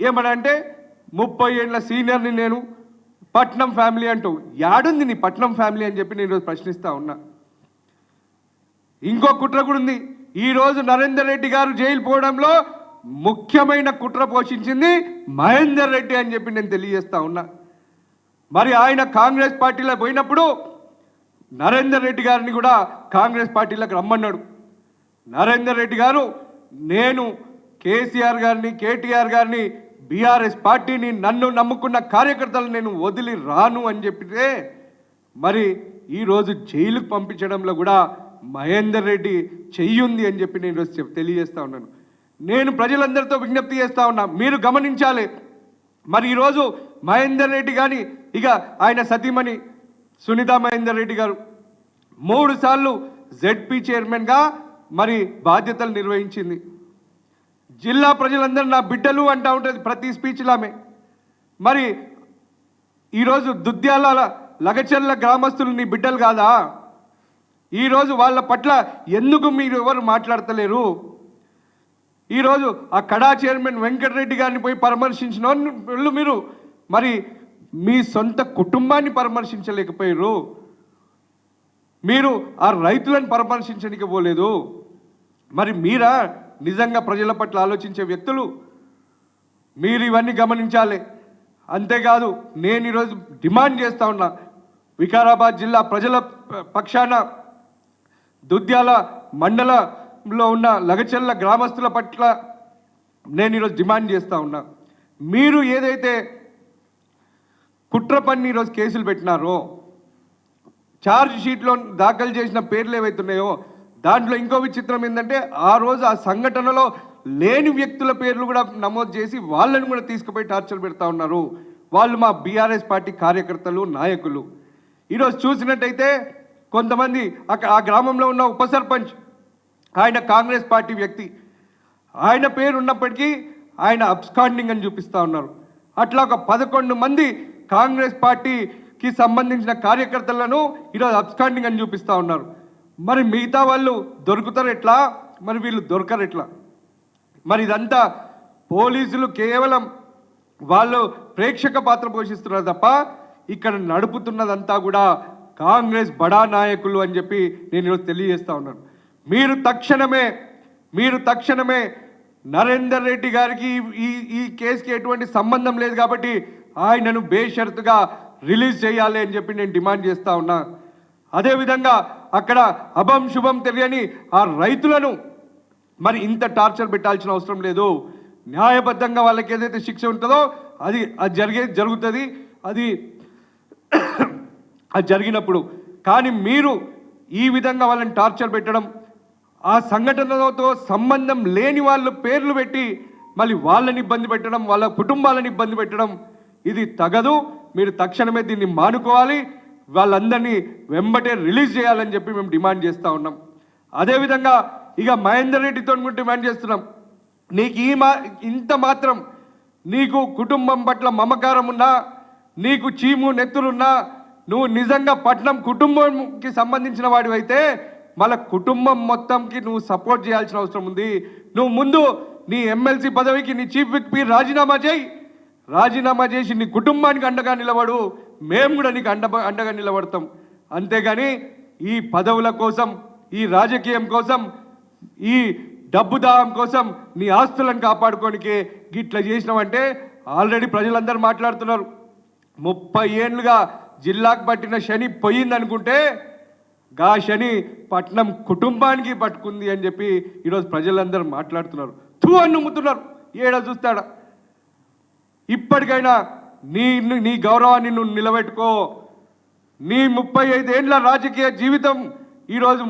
ఏమనంటే ముప్పై ఏళ్ళ సీనియర్ని నేను పట్నం ఫ్యామిలీ అంటూ యాడుంది నీ పట్నం ఫ్యామిలీ అని చెప్పి నేను ఈరోజు ప్రశ్నిస్తా ఉన్నా. ఇంకో కుట్ర కూడా ఉంది. ఈరోజు నరేందర్ రెడ్డి గారు జైలు పోవడంలో ముఖ్యమైన కుట్ర పోషించింది మహేందర్ రెడ్డి అని చెప్పి నేను తెలియజేస్తా ఉన్నా. మరి ఆయన కాంగ్రెస్ పార్టీలో పోయినప్పుడు నరేందర్ రెడ్డి గారిని కూడా కాంగ్రెస్ పార్టీలోకి రమ్మన్నాడు. నరేందర్ రెడ్డి గారు నేను కేసీఆర్ గారిని కేటీఆర్ గారిని బీఆర్ఎస్ పార్టీని నన్ను నమ్ముకున్న కార్యకర్తలు నేను వదిలి రాను అని చెప్పితే మరి ఈరోజు జైలుకు పంపించడంలో కూడా మహేందర్ రెడ్డి చెయ్యుంది అని చెప్పి నేను ఈరోజు తెలియజేస్తూ ఉన్నాను. నేను ప్రజలందరితో విజ్ఞప్తి చేస్తూ ఉన్నా మీరు గమనించాలి. మరి ఈరోజు మహేందర్ రెడ్డి కానీ ఇక ఆయన సతీమణి సునీత మహేందర్ రెడ్డి గారు మూడు సార్లు జెడ్పీ చైర్మన్గా మరి బాధ్యతలు నిర్వహించింది. జిల్లా ప్రజలందరూ నా బిడ్డలు అంటూ ఉంటుంది ప్రతి స్పీచ్లో ఆమె. మరి ఈరోజు దుద్యాల లగచర్ల గ్రామస్తులు నీ బిడ్డలు కాదా? ఈరోజు వాళ్ళ పట్ల ఎందుకు మీరు ఎవరు మాట్లాడతలేరు? ఈరోజు ఆ కడా చైర్మన్ వెంకటరెడ్డి గారిని పోయి పరామర్శించిన వాళ్ళు మీరు. మరి మీ సొంత కుటుంబాన్ని పరామర్శించలేకపోయారు మీరు ఆ రైతులను పరామర్శించడానికి పోలేదు. మరి మీరా నిజంగా ప్రజల పట్ల ఆలోచించే వ్యక్తులు మీరు ఇవన్నీ గమనించాలి. అంతేకాదు నేను ఈరోజు డిమాండ్ చేస్తా ఉన్నా వికారాబాద్ జిల్లా ప్రజల పక్షాన దుద్యాల మండలంలో ఉన్న లగచెల్ల గ్రామస్తుల పట్ల నేను ఈరోజు డిమాండ్ చేస్తూ ఉన్నా. మీరు ఏదైతే కుట్ర పన్ని ఈరోజు కేసులు పెట్టినారో ఛార్జ్ షీట్లో దాఖలు చేసిన పేర్లు ఏవైతున్నాయో దాంట్లో ఇంకో విచిత్రం ఏంటంటే ఆ రోజు ఆ సంఘటనలో లేని వ్యక్తుల పేర్లు కూడా నమోదు చేసి వాళ్ళని కూడా తీసుకుపోయి టార్చర్ పెడతా ఉన్నారు. వాళ్ళు మా బీఆర్ఎస్ పార్టీ కార్యకర్తలు నాయకులు. ఈరోజు చూసినట్టయితే కొంతమంది అక్కడ ఆ గ్రామంలో ఉన్న ఉప సర్పంచ్ ఆయన కాంగ్రెస్ పార్టీ వ్యక్తి. ఆయన పేరు ఉన్నప్పటికీ ఆయన అబ్స్కాండింగ్ అని చూపిస్తా ఉన్నారు. అట్లా ఒక పదకొండు మంది కాంగ్రెస్ పార్టీకి సంబంధించిన కార్యకర్తలను ఈరోజు అబ్స్కాండింగ్ అని చూపిస్తా ఉన్నారు. మరి మిగతా వాళ్ళు దొరుకుతారు ఎట్లా? మరి వీళ్ళు దొరకరు ఎట్లా? మరి ఇదంతా పోలీసులు కేవలం వాళ్ళు ప్రేక్షక పాత్ర పోషిస్తున్నారు తప్ప ఇక్కడ నడుపుతున్నదంతా కూడా కాంగ్రెస్ బడా నాయకులు అని చెప్పి నేను ఈరోజు తెలియజేస్తా ఉన్నాను. మీరు తక్షణమే మీరు తక్షణమే నరేందర్ రెడ్డి గారికి ఈ- ఈ కేసుకి ఎటువంటి సంబంధం లేదు కాబట్టి ఆయనను బేషరతుగా రిలీజ్ చేయాలి అని చెప్పి నేను డిమాండ్ చేస్తా ఉన్నా. అదేవిధంగా అక్కడ అభం శుభం తెలియని ఆ రైతులను మరి ఇంత టార్చర్ పెట్టాల్సిన అవసరం లేదు. న్యాయబద్ధంగా వాళ్ళకి ఏదైతే శిక్ష ఉంటుందో అది అది జరిగే జరుగుతుంది. అది అది జరిగినప్పుడు. కానీ మీరు ఈ విధంగా వాళ్ళని టార్చర్ పెట్టడం ఆ సంఘటనలతో సంబంధం లేని వాళ్ళ పేర్లు పెట్టి మళ్ళీ వాళ్ళని ఇబ్బంది పెట్టడం వాళ్ళ కుటుంబాలను ఇబ్బంది పెట్టడం ఇది తగదు. మీరు తక్షణమే దీన్ని మానుకోవాలి. వాళ్ళందరినీ వెంబటే రిలీజ్ చేయాలని చెప్పి మేము డిమాండ్ చేస్తూ ఉన్నాం. అదేవిధంగా ఇక మహేందర్ రెడ్డితో కూడా డిమాండ్ చేస్తున్నాం. నీకు ఈ మా ఇంత మాత్రం నీకు కుటుంబం పట్ల మమకారం ఉన్నా నీకు చీము నెత్తులున్నా నువ్వు నిజంగా పట్నం కుటుంబంకి సంబంధించిన వాడివైతే మళ్ళీ కుటుంబం మొత్తంకి నువ్వు సపోర్ట్ చేయాల్సిన అవసరం ఉంది. నువ్వు ముందు నీ ఎమ్మెల్సీ పదవికి నీ చీఫ్ విప్ రాజీనామా చేయి. రాజీనామా చేసి నీ కుటుంబానికి అండగా నిలబడు. మేము కూడా నీకు అండ అండగా నిలబడతాం. అంతేగాని ఈ పదవుల కోసం ఈ రాజకీయం కోసం ఈ డబ్బు దాహం కోసం నీ ఆస్తులను కాపాడుకోనికి గిట్లా చేసినామంటే ఆల్రెడీ ప్రజలందరూ మాట్లాడుతున్నారు. ముప్పై ఏళ్ళుగా జిల్లాకు పట్టిన శని పోయిందనుకుంటే గా శని పట్నం కుటుంబానికి పట్టుకుంది అని చెప్పి ఈరోజు ప్రజలందరూ మాట్లాడుతున్నారు. తూ అని నమ్ముతున్నారు. ఏడ చూస్తాడా? ఇప్పటికైనా నీ నీ గౌరవాన్ని నువ్వు నిలబెట్టుకో. నీ ముప్పై ఐదేళ్ళ రాజకీయ జీవితం ఈరోజు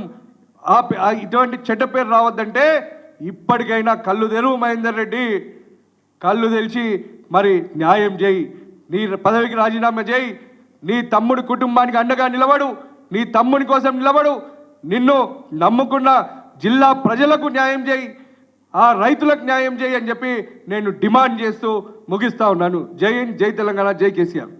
ఆ ఇటువంటి చెడ్డ పేరు రావద్దంటే ఇప్పటికైనా కళ్ళు తెరువు మహేందర్ రెడ్డి. కళ్ళు తెలిసి మరి న్యాయం చేయి. నీ పదవికి రాజీనామా చేయి. నీ తమ్ముడి కుటుంబానికి అండగా నిలబడు. నీ తమ్ముని కోసం నిలబడు. నిన్ను నమ్ముకున్న జిల్లా ప్రజలకు న్యాయం చేయి. ఆ రైతులకు న్యాయం చేయని చెప్పి నేను డిమాండ్ చేస్తూ ముగిస్తా ఉన్నాను. జై హింద్ జై తెలంగాణ జై కేసీఆర్.